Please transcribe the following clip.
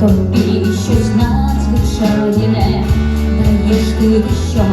тобі щось надзвичайне, даєш ти що